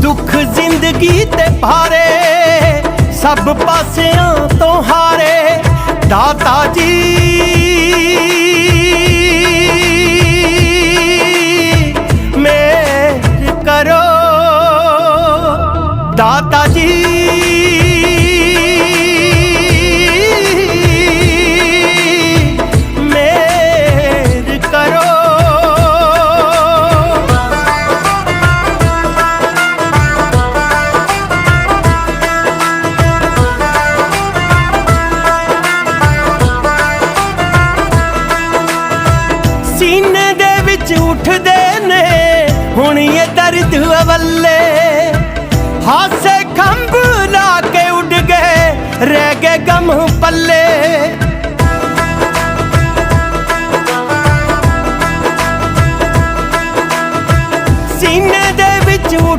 ਦੁੱਖ ਜ਼ਿੰਦਗੀ ਤੇ ਭਾਰੇ ਸਭ ਪਾਸਿਆਂ ਤੋਂ ਹਾਰੇ ਦਾਤਾ ਜੀ। ਮੇਰ ਕਰੋ ਦਾਤਾ ਜੀ। ਹੁਣ ਇਹ ਦਰਦ ਅਵੱਲੇ ਹਾਸੇ ਖੰਭ ਲਾ ਕੇ ਉੱਡ ਗਏ, ਰਹਿ ਗਏ ਗਮ ਪੱਲੇ। ਸੀਨੇ ਦੇ ਵਿੱਚ ਉੱਠ